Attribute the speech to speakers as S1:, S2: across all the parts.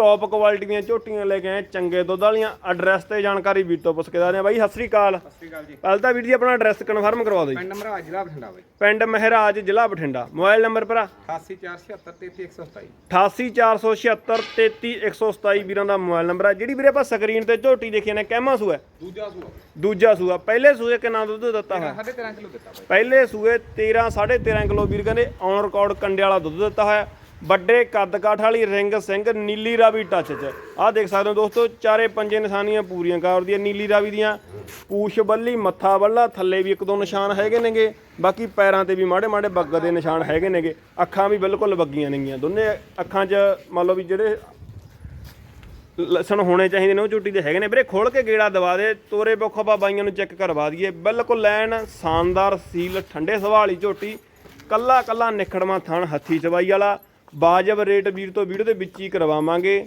S1: Top quality ਦੀਆਂ ਝੋਟੀਆਂ ਲੈ ਕੇ ਆਏ ਚੰਗੇ ਦੁੱਧ ਵਾਲੀਆਂ ਐਡਰੈਸ ਤੇ ਜਾਣਕਾਰੀ ਵੀਰ ਤੋਂ ਪੁੱਛ ਕੇ ਆ ਬਾਈ ਸਤਿ ਸ੍ਰੀ ਅਕਾਲ।
S2: ਸਤਿ ਸ਼੍ਰੀ ਅਕਾਲ ਜੀ।
S1: ਪਹਿਲਾਂ ਤਾਂ ਵੀਰ ਜੀ ਆਪਣਾ ਐਡਰੈਸ ਕਨਫਰਮ ਕਰਵਾ ਦਿਓ ਜੀ।
S2: ਪਿੰਡ ਮਹਾਰਾਜ ਜ਼ਿਲ੍ਹਾ ਬਠਿੰਡਾ ਬਾਈ।
S1: ਪਿੰਡ ਮਹਿਰਾਜ ਜ਼ਿਲ੍ਹਾ ਬਠਿੰਡਾ। ਮੋਬਾਈਲ ਨੰਬਰ ਭਰਾ?
S2: 88476
S1: 88473 ਵੀਰਾਂ ਦਾ ਮੋਬਾਈਲ ਨੰਬਰ ਆ। ਜਿਹੜੀ ਵੀਰੇ ਆਪਾਂ ਸਕਰੀਨ ਤੇ ਝੋਟੀ ਦੇਖੀ ਨੇ ਕਹਿਮਾ ਸੂਆ
S2: ਦੂਜਾ ਸੂਆ।
S1: ਦੂਜਾ ਸੂਆ। ਪਹਿਲੇ ਸੂਏ ਕਿੰਨਾ ਦੁੱਧ ਦਿੱਤਾ ਹੋਇਆ?
S2: 13.5 ਕਿਲੋ ਦਿੱਤਾ ਬਾਈ।
S1: ਪਹਿਲੇ ਸੂਏ 13 13.5 ਕਿਲੋ ਵੀਰ ਕਹਿੰਦੇ ਔਨ ਰਿਕਾਰਡ ਕੰਡੇ ਵਾਲਾ ਦੁੱਧ ਦਿੱਤਾ ਹੋਇਆ। ਵੱਡੇ ਕੱਦ ਕਾਠ ਵਾਲੀ ਰਿੰਗ ਸਿੰਘ ਨੀਲੀ ਰਾਵੀ ਟੱਚ ਚ। ਆਹ ਦੇਖ ਸਕਦੇ ਹੋ ਦੋਸਤੋ, ਚਾਰੇ ਪੰਜੇ ਨਿਸ਼ਾਨੀਆਂ ਪੂਰੀਆਂ ਕਰਦੀਆਂ ਨੀਲੀ ਰਾਵੀ ਦੀਆਂ। ਪੂਛ ਬੱਲੀ, ਮੱਥਾ ਬੱਲਾ, ਥੱਲੇ ਵੀ ਇੱਕ ਦੋ ਨਿਸ਼ਾਨ ਹੈਗੇ ਨੇਗੇ। ਬਾਕੀ ਪੈਰਾਂ ਤੇ ਵੀ ਮਾੜੇ ਮਾੜੇ ਬੱਗ ਦੇ ਨਿਸ਼ਾਨ ਹੈਗੇ ਨੇਗੇ। ਅੱਖਾਂ ਵੀ ਬਿਲਕੁਲ ਬੱਗੀਆਂ ਨੇਗੀਆਂ। ਦੋਨੇ ਅੱਖਾਂ 'ਚ ਮੰਨ ਲਓ ਵੀ ਜਿਹੜੇ ਲਸਣ ਹੋਣੇ ਚਾਹੀਦੇ ਨੇ, ਉਹ ਝੂਟੀ ਦੇ ਹੈਗੇ ਨੇ। ਵੀਰੇ ਖੋਲ ਕੇ ਗੇੜਾ ਦਵਾ ਦੇ, ਤੋਰੇ ਬੁੱਖ ਆਪਾਂ ਬਾਈਆਂ ਨੂੰ ਚੈੱਕ ਕਰਵਾ ਦਈਏ। ਬਿਲਕੁਲ ਲੈਣ ਸ਼ਾਨਦਾਰ ਸੀਲ, ਠੰਡੇ ਸੁਭਾਅ ਝੋਟੀ ਕੱਲਾ ਕੱਲਾ ਨਿਖੜਵਾ ਥਣ, ਹੱਥੀ ਚਵਾਈ ਵਾਲਾ। ਬਾਜਬ ਰੇਟ ਵੀਰ ਤੋਂ ਵੀਡੀਓ ਦੇ ਵਿੱਚ ਹੀ ਕਰਵਾਵਾਂਗੇ।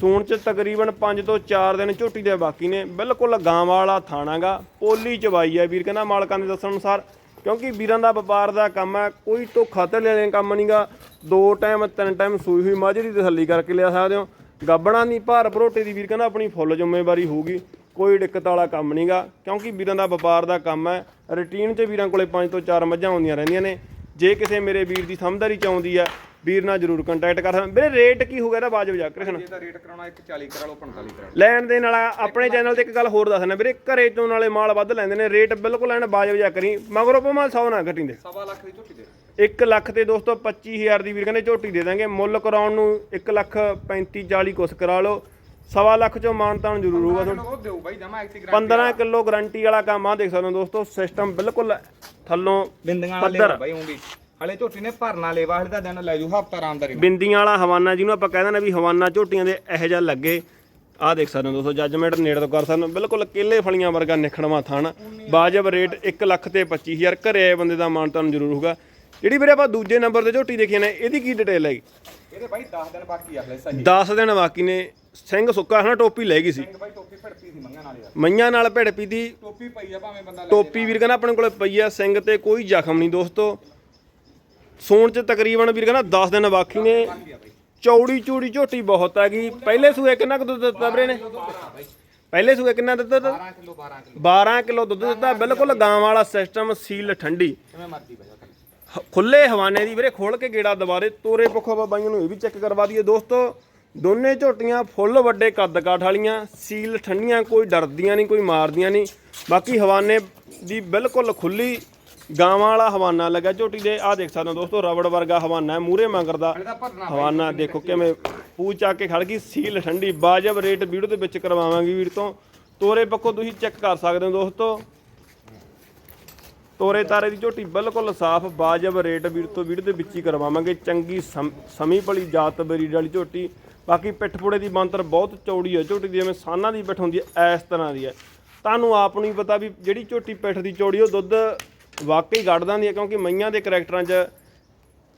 S1: ਸੂਣ ਚ ਤਕਰੀਬਨ 5 ਤੋਂ 4 ਦਿਨ ਝੋਟੀ ਦੇ ਬਾਕੀ ਨੇ। ਬਿਲਕੁਲ ਗਾਂ ਵਾਲਾ ਥਾਣਾਗਾ। ਪੋਲੀ ਚਵਾਈ ਹੈ ਵੀਰ, ਕਹਿੰਦਾ ਮਾਲਕਾਂ ਦੇ ਦੱਸਣ ਅਨੁਸਾਰ, ਕਿਉਂਕਿ ਵੀਰਾਂ ਦਾ ਵਪਾਰ ਦਾ ਕੰਮ ਹੈ, ਕੋਈ ਧੋਖਾ ਤੇ ਲੈਣ ਕੰਮ ਨਹੀਂਗਾ ਦੋ ਟਾਈਮ, ਤਿੰਨ ਟਾਈਮ ਸੂਈ ਹੋਈ ਮੱਝ ਦੀ ਤਸੱਲੀ ਕਰਕੇ ਲਿਆ ਸਕਦੇ ਹੋ। ਗੱਬਣਾ ਨਹੀਂ, ਭਾਰ ਭਰੋਟੇ ਦੀ ਵੀਰ, ਕਹਿੰਦਾ ਆਪਣੀ ਫੁੱਲ ਜ਼ਿੰਮੇਵਾਰੀ ਹੋਊਗੀ। ਕੋਈ ਦਿੱਕਤ ਵਾਲਾ ਕੰਮ ਨਹੀਂਗਾ ਕਿਉਂਕਿ ਵੀਰਾਂ ਦਾ ਵਪਾਰ ਦਾ ਕੰਮ ਹੈ। ਰੁਟੀਨ 'ਚ ਵੀਰਾਂ ਕੋਲੇ 5 ਤੋਂ 4 ਮੱਝਾਂ ਆਉਂਦੀਆਂ ਰਹਿੰਦੀਆਂ ਨੇ। ਜੇ ਕਿਸੇ ਮੇਰੇ ਵੀਰ ਦੀ ਸਮਝਦਾਰੀ ਚ ਆਉਂਦੀ ਆ ਵੀਰ ਨਾਲ ਜਰੂਰ ਕੰਟੈਕਟ ਕਰ ਸਕਦੇ। ਵੀਰੇ ਰੇਟ ਕੀ ਹੋਊਗਾ ਇਹਦਾ? ਬਾਜਬ ਜਾ ਕ੍ਰਿਸ਼ਨ
S2: ਜੇ ਦਾ ਰੇਟ ਕਰਾਉਣਾ 140 ਕਰਾ ਲਓ 45 ਕਰਾ
S1: ਲੈਣ ਦੇ ਨਾਲ ਆਪਣੇ ਚੈਨਲ ਤੇ ਇੱਕ ਗੱਲ ਹੋਰ ਦੱਸਣਾ ਵੀਰੇ ਘਰੇ ਤੋਂ ਨਾਲੇ ਮਾਲ ਵੱਧ ਲੈਂਦੇ ਨੇ ਰੇਟ ਬਿਲਕੁਲ ਐਨ ਬਾਜਬ ਜਾ ਕਰੀ ਮਗਰੋਂ ਭਾਵੇਂ 100 ਨਾ ਘਟਿੰਦੇ।
S2: ਲਓ ਸਵਾ ਲੱਖ ਦੀ ਝੋਟੀ ਦੇ
S1: 1 ਲੱਖ ਤੇ ਦੋਸਤੋ 25000 ਦੀ ਵੀਰ ਕਹਿੰਦੇ ਝੋਟੀ ਦੇ ਦਾਂਗੇ। ਮੁੱਲ ਕਰਾਉਣ ਨੂੰ 1 ਲੱਖ 35 40 ਕੁਛ ਕਰਾ ਲਓ। ਸਵਾ ਲੱਖ ਚੋਂ ਮਾਨਤਾਨ ਜ਼ਰੂਰ ਹੋਊਗਾ ਤੁਹਾਨੂੰ।
S2: ਉਹ ਦਿਓ ਬਾਈ ਜਮਾ ਇੱਕ
S1: 15 ਕਿਲੋ ਗਾਰੰਟੀ ਵਾਲਾ ਕੰਮ ਆ ਦੇਖ ਸਕਦੇ ਹੋ ਦੋਸਤੋ ਸਿਸਟਮ ਬਿਲਕੁਲ ਥੱਲੋਂ
S2: ਬਿੰਦੀਆਂ। ਵਾਲੇ ਬਾਈ ਉਂਗੀ ਹਲੇ ਝੋਟੀ ਨੇ ਭਰਨਾ ਲੇਵਾ ਹਲੇ ਦਾ ਦਿਨ ਲੈ ਜੂ ਹਫਤਾ ਆਰਾਮਦਾਰੀ ਨਾਲ
S1: ਬਿੰਦੀਆਂ ਵਾਲਾ ਹਵਾਨਾ ਜਿਹਨੂੰ ਆਪਾਂ ਕਹਿੰਦੇ ਨੇ ਵੀ ਹਵਾਨਾ ਝੋਟੀਆਂ ਦੇ ਇਹੋ ਜਿਹਾ ਲੱਗੇ। ਆਹ ਦੇਖ ਸਕਦੇ ਹੋ ਦੋਸਤੋ ਜੱਜਮੈਂਟ ਨੇੜੇ ਤੋਂ ਕਰ ਸਕਦੇ ਹੋ। ਬਿਲਕੁਲ ਕੇਲੇ ਫਲੀਆਂ ਵਰਗਾ ਨਿਖੜਵਾ ਥਣ। ਬਾਜਬ ਰੇਟ 1 ਲੱਖ ਤੇ 25000 ਘਰੇ ਆਏ ਬੰਦੇ ਦਾ ਮਾਨ ਤੁਹਾਨੂੰ ਜ਼ਰੂਰ ਹੋਊਗਾ। ਜਿਹੜੀ ਵੀਰੇ ਆਪਾਂ ਦੂਜੇ ਨੰਬਰ ਤੇ ਝੋਟੀ ਦੇਖੀ ਨੇ ਇਹਦੀ ਕੀ ਡਿਟੇਲ ਹੈਗੀ?
S2: ਇਹਦੇ ਬਾਈ 10 ਦਿਨ ਬਾਕੀ ਆ ਹਲੇ ਸਹੀ।
S1: 10 ਦਿਨ ਬਾਕੀ ਨੇ। ਸਿੰਘ ਸੁੱਕਾ ਹਨਾ ਟੋਪੀ ਲੈ ਗਈ ਸੀ।
S2: ਸਿੰਘ ਬਾਈ ਟੋਪੀ ਭੜਪੀ ਸੀ ਮੰਗਣ ਵਾਲੇ ਯਾਰ
S1: ਮਈਆਂ ਨਾਲ ਭਿੜਪੀ ਦੀ
S2: ਟੋਪੀ ਪਈ ਆ ਭਾਵੇਂ ਬੰਦਾ ਲੈ
S1: ਟੋਪੀ ਵੀਰ ਕਹਿੰਦਾ ਆਪਣੇ ਕੋਲੇ ਪਈ ਆ। ਸਿੰਘ ਤੇ ਕੋਈ ਜ਼ਖਮ ਨਹੀਂ ਦੋਸਤੋ। ਸੂਣ ਚ ਤਕਰੀਬਨ ਵੀਰ ਕਹਿੰਦਾ 10 ਦਿਨ ਬਾਕੀ ਨੇ। ਚੌੜੀ ਚੂੜੀ ਝੋਟੀ ਬਹੁਤ ਹੈਗੀ ਪਹਿਲੇ ਸੂਏ ਕਿੰਨਾ ਕੁ ਦੁੱਧ ਦਿੱਤਾ ਵੀਰੇ ਨੇ? ਪਹਿਲੇ ਸੂਏ ਕਿੰਨਾ ਦਿੱਤਾ ਦਿੱਤਾ
S2: 12 ਕਿਲੋ 12 ਕਿਲੋ।
S1: 12 ਕਿਲੋ ਦੁੱਧ ਦਿੱਤਾ। ਬਿਲਕੁਲ ਗਾਂ ਵਾਲਾ ਸਿਸਟਮ ਸੀਲ ਠੰਡੀ।
S2: ਕਿਵੇਂ ਮਰਦੀ ਬਜਾ
S1: ਖੁੱਲੇ ਹਵਾਨੇ ਦੀ ਵੀਰੇ ਖੋਲ ਕੇ ਗੇੜਾ ਦਵਾਰੇ। ਤੋਰੇ ਪੱਖੋਂ ਬਾਬਾਈਆਂ ਨੂੰ ਇਹ ਵੀ ਚੈੱਕ ਕਰਵਾ ਦਈਏ। ਦੋਸਤੋ ਦੋਨੇ ਝੋਟੀਆਂ ਫੁੱਲ ਵੱਡੇ ਕੱਦ ਕਾਠ ਵਾਲੀਆਂ। ਸੀਲ ਠੰਡੀਆਂ ਕੋਈ ਡਰਦੀਆਂ ਨਹੀਂ ਕੋਈ ਮਾਰਦੀਆਂ ਨਹੀਂ। ਬਾਕੀ ਹਵਾਨੇ ਦੀ ਬਿਲਕੁਲ ਖੁੱਲੀ ਗਾਵਾਂ ਵਾਲਾ ਹਵਾਨਾ ਲੱਗਾ ਝੋਟੀ ਦੇ। ਆਹ ਦੇਖ ਸਕਦੇ ਹੋ ਦੋਸਤੋ ਰਬੜ ਵਰਗਾ ਹਵਾਨਾ ਹੈ ਮੂਰੇ ਮੰਗਰ ਦਾ ਹਵਾਨਾ। ਦੇਖੋ ਕਿਵੇਂ ਪੂ ਚੱਕ ਕੇ ਖੜ ਗਈ ਸੀਲ ਠੰਡੀ। ਬਾਜਬ ਰੇਟ ਵੀਡੀਓ ਦੇ ਵਿੱਚ ਕਰਵਾਵਾਂਗੇ ਵੀਰ ਤੋਂ। ਤੋਰੇ ਪੱਖੋਂ ਤੁਸੀਂ ਚੈੱਕ ਕਰ ਸਕਦੇ ਹੋ ਦੋਸਤੋ। ਤੋਰੇ ਤਾਰੇ ਦੀ ਝੋਟੀ ਬਿਲਕੁਲ ਸਾਫ਼ ਬਾਜਬ ਰੇਟ ਵੀਰ ਤੋਂ ਵੀਡੀਓ ਦੇ ਵਿੱਚ ਹੀ ਕਰਵਾਵਾਂਗੇ। ਚੰਗੀ ਸਮ- ਸਮੀ ਭਲੀ ਜਾਤ ਬਰੀਡ ਵਾਲੀ ਝੋਟੀ। ਬਾਕੀ ਪਿੱਠਪੁੜੇ ਦੀ ਬੰਤਰ ਬਹੁਤ ਚੌੜੀ ਹੈ ਝੋਟੀ ਦੀ ਜਿਵੇਂ ਸਾਨਾਂ ਦੀ ਪਿੱਠ ਹੁੰਦੀ ਹੈ ਇਸ ਤਰ੍ਹਾਂ ਦੀ ਹੈ। ਤੁਹਾਨੂੰ ਆਪ ਨੂੰ ਹੀ ਪਤਾ ਵੀ ਜਿਹੜੀ ਝੋਟੀ ਪਿੱਠ ਦੀ ਚੌੜੀ ਉਹ ਦੁੱਧ ਵਾਕਈ ਦਿੰਦੀ ਹੈ ਕਿਉਂਕਿ ਮਈਆਂ ਦੇ ਕਰੈਕਟਰਾਂ 'ਚ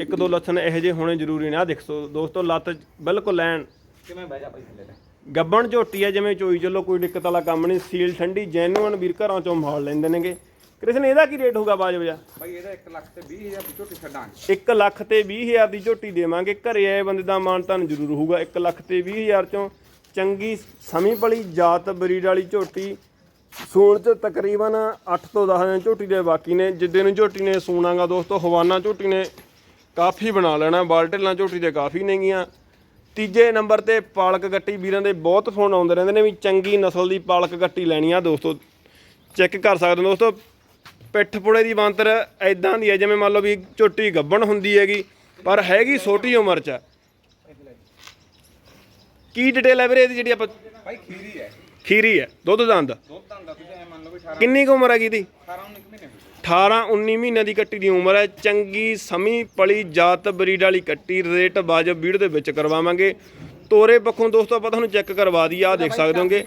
S1: ਇੱਕ ਦੋ ਲੱਛਣ ਇਹੋ ਜਿਹੇ ਹੋਣੇ ਜ਼ਰੂਰੀ ਨੇ। ਆ ਦੇਖੋ ਦੋਸਤੋ ਲੱਤ ਬਿਲਕੁਲ ਲੈਣ
S2: ਕਿਵੇਂ ਬਹਿ ਜਾ ਬਾਈ ਥੱਲੇ ਲੈ
S1: ਗੱਬਣ ਝੋਟੀ ਹੈ ਜਿਵੇਂ ਚੋਈ ਚੱਲੋ ਕੋਈ ਦਿੱਕਤ ਵਾਲਾ ਕੰਮ ਨਹੀਂ। ਸੀਲ ਠੰਡੀ ਜੈਨੂਅਨ ਵੀਰ ਘਰਾਂ ਚੋਂ ਮਾਲ ਲੈਂਦੇ ਨੇਗੇ। ਕ੍ਰਿਸ਼ਨ ਇਹਦਾ ਕੀ ਰੇਟ ਹੋਊਗਾ ਬਾਜ ਵਜਾ
S2: ਬਾਈ ਇਹਦਾ 1 ਲੱਖ ਤੇ 20000 ਦੀ ਝੋਟੀ ਛੱਡਾਂਗੇ।
S1: 1 ਲੱਖ ਤੇ 20000 ਦੀ ਝੋਟੀ ਦੇਵਾਂਗੇ। ਘਰੇ ਆਏ ਬੰਦੇ ਦਾ ਮਾਨ ਤੁਹਾਨੂੰ ਜ਼ਰੂਰ ਹੋਊਗਾ। 1 ਲੱਖ ਤੇ 20000 ਚੋਂ ਚੰਗੀ ਸਮੀ ਭਲੀ ਜਾਤ ਬਰੀਡ ਵਾਲੀ ਝੋਟੀ ਸੂਣ ਚ ਤਕਰੀਬਨ 8 ਤੋਂ 10 ਦਿਨ ਝੋਟੀ ਦੇ ਬਾਕੀ ਨੇ। ਜਿੱਦੇ ਨੂੰ ਝੋਟੀ ਨੇ ਸੂਣਾਗਾ ਦੋਸਤੋ, ਹਵਾਨਾ ਝੋਟੀ ਨੇ ਕਾਫੀ ਬਣਾ ਲੈਣਾ। ਬਾਲਟੇਲਾਂ ਝੋਟੀ ਦੇ ਕਾਫੀ ਨੇਗੀਆਂ। ਤੀਜੇ ਨੰਬਰ ਤੇ ਪਾਲਕ ਗੱਟੀ ਵੀਰਾਂ ਦੇ ਬਹੁਤ ਫੋਨ ਆਉਂਦੇ ਰਹਿੰਦੇ ਨੇ ਵੀ ਚੰਗੀ ਨਸਲ ਦੀ ਪਾਲਕ ਗੱਟੀ ਲੈਣੀ ਆ ਦੋਸਤੋ। ਚੈੱਕ ਕਰ ਸਕਦੇ ਹੋ ਦੋਸਤੋ, ਪਿੱਠ ਪੁੜੇ ਦੀ ਬਾਂਤਰ ਐਦਾਂ ਦੀ ਹੈ, ਜਿਵੇਂ ਮੰਨ ਲਓ ਵੀ ਝੋਟੀ ਗੱਬਣ ਹੁੰਦੀ ਹੈਗੀ, ਪਰ ਹੈਗੀ ਛੋਟੀ ਉਮਰ 'ਚ। ਕੀ ਡਿਟੇਲ ਹੈ ਵੀਰੇ ਇਹਦੀ ਜਿਹੜੀ ਆਪਾਂ
S2: ਖੀਰੀ ਹੈ।
S1: ਖੀਰੀ ਹੈ। ਦੁੱਧ ਦੰਦ
S2: ਦੁੱਧ ਤਾਂ ਦਾ ਤੁਸੀਂ ਐਂ ਮੰਨ ਲਓ ਵੀ 18
S1: ਕਿੰਨੀ ਕੁ ਉਮਰ ਹੈਗੀ ਦੀ
S2: 18 19 ਮਹੀਨੇ ਹੋਏ।
S1: 18 19 ਮਹੀਨੇ ਦੀ ਕੱਟੀ ਦੀ ਉਮਰ ਹੈ। ਚੰਗੀ ਸਮੀ ਪਲੀ ਜਾਤ ਬਰੀਡ ਵਾਲੀ ਕੱਟੀ ਰੇਟ ਵਾਜਬ ਵੀਡ ਦੇ ਵਿੱਚ ਕਰਵਾਵਾਂਗੇ। ਤੋਰੇ ਪੱਖੋਂ ਦੋਸਤੋ, ਆਪਾਂ ਤੁਹਾਨੂੰ ਚੈੱਕ ਕਰਵਾ ਦਈਏ ਆ ਦੇਖ ਸਕਦੇ ਹੋਗੇ।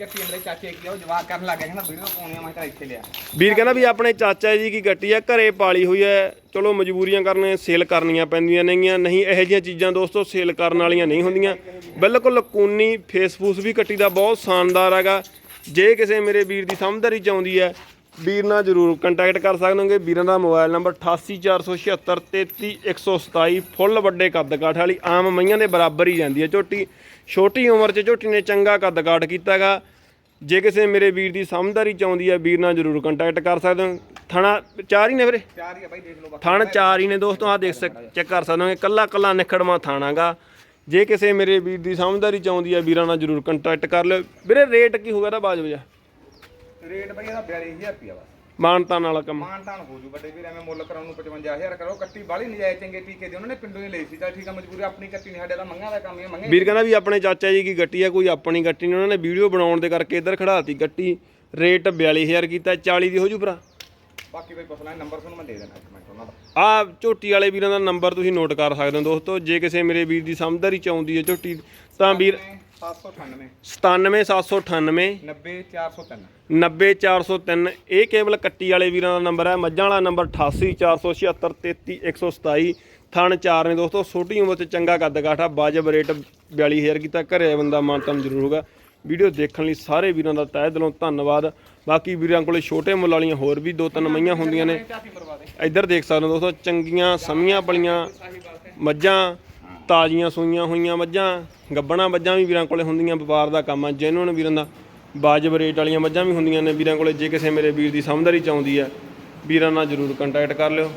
S1: ਵੀਰ ਕਹਿੰਦਾ ਵੀ ਆਪਣੇ ਚਾਚਾ ਜੀ ਕੀ ਗੱਟੀ ਆ, ਘਰੇ ਪਾਲੀ ਹੋਈ ਹੈ। ਚਲੋ, ਮਜਬੂਰੀਆਂ ਕਰਨੇ ਸੇਲ ਕਰਨੀਆਂ ਪੈਂਦੀਆਂ ਨੇਗੀਆਂ। ਨਹੀਂ, ਇਹੋ ਜਿਹੀਆਂ ਚੀਜ਼ਾਂ ਦੋਸਤੋ ਸੇਲ ਕਰਨ ਵਾਲੀਆਂ ਨਹੀਂ ਹੁੰਦੀਆਂ। ਬਿਲਕੁਲ ਕੂਨੀ ਫੇਸਬੂਸ ਵੀ ਕੱਟੀ ਦਾ ਬਹੁਤ ਸ਼ਾਨਦਾਰ ਹੈਗਾ। ਜੇ ਕਿਸੇ ਮੇਰੇ ਵੀਰ ਦੀ ਸਮਝਦਾਰੀ ਚ ਆਉਂਦੀ ਹੈ ਵੀਰ ਨਾਲ ਜਰੂਰ ਕੰਟੈਕਟ ਕਰ ਸਕਦੇ ਹੋਗੇ। ਵੀਰਾਂ ਦਾ ਮੋਬਾਈਲ ਨੰਬਰ 8847633127 ਫੁੱਲ ਵੱਡੇ ਕੱਦ ਕਾਠ ਵਾਲੀ ਆਮ ਮਈਆਂ ਦੇ ਬਰਾਬਰ ਹੀ ਜਾਂਦੀ ਹੈ ਝੋਟੀ। ਛੋਟੀ ਉਮਰ 'ਚ ਝੋਟੀ ਨੇ ਚੰਗਾ ਕੱਦ ਕਾਠ ਕੀਤਾਗਾ। ਜੇ ਕਿਸੇ ਮੇਰੇ ਵੀਰ ਦੀ ਸਮਝਦਾਰੀ ਚ ਆਉਂਦੀ ਹੈ ਵੀਰ ਨਾਲ ਜਰੂਰ ਕੰਟੈਕਟ ਕਰ ਸਕਦੇ ਹੋ। ਥਣਾ ਚਾਰ ਹੀ ਨੇ ਵੀਰੇ?
S2: ਚਾਰ ਹੀ ਆ ਬਾਈ ਦੇਖ ਲਓ
S1: ਥਣ ਚਾਰ ਹੀ ਨੇ ਦੋਸਤੋ ਆ ਦੇਖ ਚੈੱਕ ਕਰ ਸਕਦੇ ਹੋ ਕੱਲਾ ਕੱਲਾ ਨਿਖੜਵਾ ਥਾਣਾਗਾ। ਜੇ ਕਿਸੇ ਮੇਰੇ ਵੀਰ ਦੀ ਸਮਝਦਾਰੀ ਚ ਆਉਂਦੀ ਹੈ ਵੀਰਾਂ ਨਾਲ ਜਰੂਰ ਕੰਟੈਕਟ ਕਰ ਲਿਓ। ਵੀਰੇ ਰੇਟ ਕੀ ਹੋਗਾ ਦਾ ਬਾਜ ਵਜਾ
S2: ਰੇਟ ਬਾਈ ਇਹਦਾ 42000 ਰੁਪਿਆ ਬਸ
S1: ਮਾਨਤਾਨ ਵਾਲਾ ਕੰਮ।
S2: ਮਾਨ ਤਾਨ ਹੋ ਜੂ ਵੱਡੇ ਵੀਰ ਐਵੇਂ ਮੁੱਲ ਕਰਾਉਣ ਨੂੰ 55000 ਕਰੋ ਕੱਟੀ ਬਾਲੀ ਨਜਾਇਜ਼ ਚੰਗੇ ਟੀਕੇ ਦੇ ਉਹਨਾਂ ਨੇ ਪਿੰਡੋਂ ਹੀ ਲਈ ਸੀ। ਤਾਂ ਠੀਕ ਆ ਮਜਬੂਰੀ ਆਪਣੀ ਕੱਟੀ ਨਹੀਂ ਸਾਡੇ ਦਾ ਮੰਗਾਂ ਦਾ ਕੰਮ ਹੀ ਮੰਗੇ
S1: ਵੀਰ ਕਹਿੰਦਾ ਵੀ ਆਪਣੇ ਚਾਚਾ ਜੀ ਕੀ ਗੱਟੀ ਆ ਕੋਈ ਆਪਣੀ ਗੱਟੀ ਨਹੀਂ। ਉਹਨਾਂ ਨੇ ਵੀਡੀਓ ਬਣਾਉਣ ਦੇ ਕਰਕੇ ਇੱਧਰ ਖੜਾਤੀ ਗੱਟੀ। ਰੇਟ 42000 ਕੀਤਾ 40 ਦੀ ਹੋ ਜੂ ਭਰਾ।
S2: ਬਾਕੀ ਬਈ ਪੁੱਛ ਲੈ ਨੰਬਰ ਤੁਹਾਨੂੰ ਮੈਂ ਦੇ ਦੇਣਾ ਇੱਕ ਮਿੰਟ ਉਹਨਾਂ ਦਾ।
S1: ਆ ਝੋਟੀ ਵਾਲੇ ਵੀਰਾਂ ਦਾ ਨੰਬਰ ਤੁਸੀਂ ਨੋਟ ਕਰ ਸਕਦੇ ਹੋ ਦੋਸਤੋ। ਜੇ ਕਿਸੇ ਮੇਰੇ ਵੀਰ ਦੀ ਸਮਝਦਾਰੀ ਚ ਆਉਂਦੀ ਹੈ ਝੋਟੀ ਤਾਂ ਵੀਰ
S2: 798
S1: 97798
S2: 90403
S1: 90403 ਇਹ ਕੇਵਲ ਕੱਟੀ ਵਾਲੇ ਵੀਰਾਂ ਦਾ ਨੰਬਰ ਹੈ ਮੱਝਾਂ ਵਾਲਾ ਨੰਬਰ 8847633127 ਥਣ ਚਾਰ ਨੇ ਦੋਸਤੋ ਛੋਟੀ ਉਮਰ 'ਚ ਚੰਗਾ ਕੱਦ ਕਾਠਾ ਵਾਜਬ ਰੇਟ 42000 ਕੀਤਾ ਘਰੇ ਬੰਦਾ ਮਾਨਤਨ ਜ਼ਰੂਰ ਹੋਗਾ ਵੀਡੀਓ ਦੇਖਣ ਲਈ ਸਾਰੇ ਵੀਰਾਂ ਦਾ ਤਹਿ ਦਿਲੋਂ ਧੰਨਵਾਦ ਬਾਕੀ ਵੀਰਾਂ ਕੋਲੇ ਛੋਟੇ ਮੁੱਲ ਵਾਲੀਆਂ ਹੋਰ ਵੀ ਦੋ ਤਿੰਨ ਮਈਆਂ ਹੁੰਦੀਆਂ ਨੇ ਇੱਧਰ ਦੇਖ ਸਕਦੇ ਹੋ ਦੋਸਤੋ ਚੰਗੀਆਂ ਸਮੀਆਂ ਪਲੀਆਂ ਮੱਝਾਂ ਤਾਜ਼ੀਆਂ ਸੂਈਆਂ ਹੋਈਆਂ ਮੱਝਾਂ, ਗੱਬਣਾ ਮੱਝਾਂ ਵੀ ਵੀਰਾਂ ਕੋਲੇ ਹੁੰਦੀਆਂ, ਵਪਾਰ ਦਾ ਕੰਮ ਆ ਜਿਹਨੂੰ ਵੀਰਾਂ ਦਾ। ਵਾਜਬ ਰੇਟ ਵਾਲੀਆਂ ਮੱਝਾਂ ਵੀ ਹੁੰਦੀਆਂ ਨੇ ਵੀਰਾਂ ਕੋਲੇ, ਜੇ ਕਿਸੇ ਮੇਰੇ ਵੀਰ ਦੀ ਸਮਝਦਾਰੀ ਚ ਆਉਂਦੀ ਹੈ, ਵੀਰਾਂ ਨਾਲ ਜਰੂਰ ਕੰਟੈਕਟ ਕਰ ਲਿਓ।